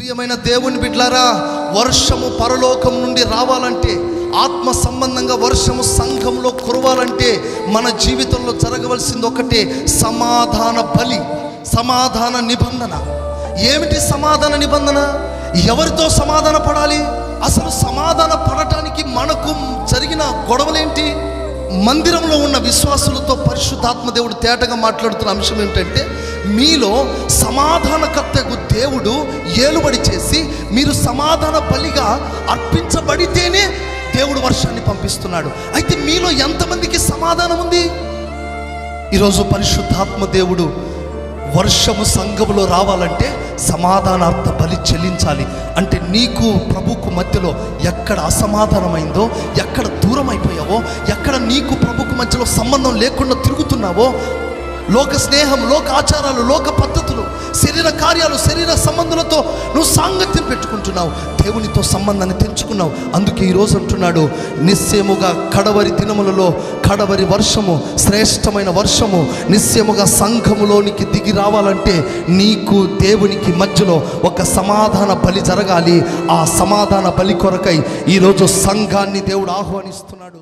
ప్రియమైన దేవుని బిడ్లారా వర్షము పరలోకం నుండి రావాలంటే ఆత్మ సంబంధంగా వర్షము సంఘంలో కురవాలంటే మన జీవితంలో జరగవలసింది ఒకటే సమాధాన బలి సమాధాన నిబంధన. ఏమిటి సమాధాన నిబంధన? ఎవరితో సమాధాన పడాలి? అసలు సమాధాన పడటానికి మనకు జరిగిన గొడవలేంటి? మందిరంలో ఉన్న విశ్వాసులతో పరిశుద్ధాత్మ దేవుడు తేటగా మాట్లాడుతున్న అంశం ఏంటంటే మీలో సమాధానకర్తకు దేవుడు ఏలుబడి చేసి మీరు సమాధాన బలిగా అర్పించబడితేనే దేవుడు వర్షాన్ని పంపిస్తున్నాడు. అయితే మీలో ఎంతమందికి సమాధానం ఉంది? ఈరోజు పరిశుద్ధాత్మ దేవుడు వర్షము సంఘములో రావాలంటే సమాధానార్థ బలి చెల్లించాలి. అంటే నీకు ప్రభుకు మధ్యలో ఎక్కడ అసమాధానమైందో ఎక్కడ దూరం అయిపోయావో ఎక్కడ నీకు ప్రభుకు మధ్యలో సంబంధం లేకుండా తిరుగుతున్నావో లోక స్నేహం లోక ఆచారాలు లోక పద్ధతులు శరీర కార్యాలు శరీర సంబంధాలతో నువ్వు సాంగత్యం పెట్టుకుంటున్నావు దేవునితో సంబంధాన్ని తెంచుకున్నావు. అందుకే ఈరోజు అంటున్నాడు నిశ్చయముగా కడవరి దినములలో కడవరి వర్షము శ్రేష్టమైన వర్షము నిశ్చయముగా సంఘములోనికి దిగి రావాలంటే నీకు దేవునికి మధ్యలో ఒక సమాధాన బలి జరగాలి. ఆ సమాధాన బలి కొరకై ఈరోజు సంఘాన్ని దేవుడు ఆహ్వానిస్తున్నాడు.